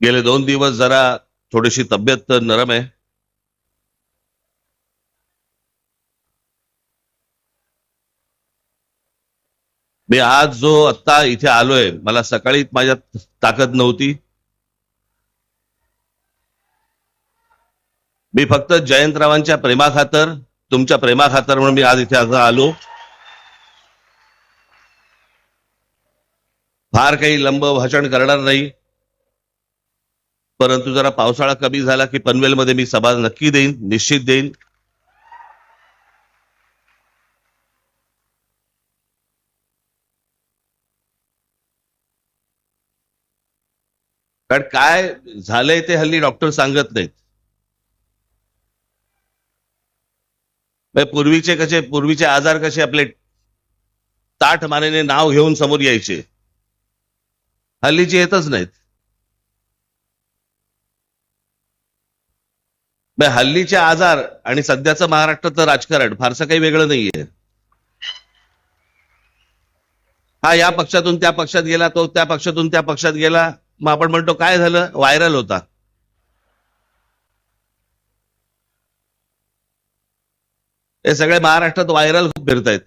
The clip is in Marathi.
गेले दोन दिवस जरा थोडीशी तब्येत नरम आहे. मी आज जो आत्ता इथे आलोय मला सकाळी माझ्यात ताकद नव्हती. मी फक्त जयंतरावांच्या प्रेमाखातर तुमच्या प्रेमाखातर म्हणून मी आज इथे आता आलो. फार काही लंब भाषण करणार नाही. परंतु जरा पावसाळा कमी झाला की पनवेलमध्ये मी सभा नक्की देईन निश्चित देईन. कारण काय झालंय ते हल्ली डॉक्टर सांगत नाहीत. म्हणजे पूर्वीचे कसे पूर्वीचे आजार कसे आपले ताठ मानेने नाव घेऊन समोर यायचे. हल्लीचे येतच नाहीत. हल्लीचे आजार आणि सध्याचं महाराष्ट्राचं राजकारण फारसं काही वेगळं नाहीये. हा या पक्षातून त्या पक्षात गेला तो त्या पक्षातून त्या पक्षात गेला. मग आपण म्हणतो काय झालं? व्हायरल होता. हे सगळे महाराष्ट्रात व्हायरल फिरतायत.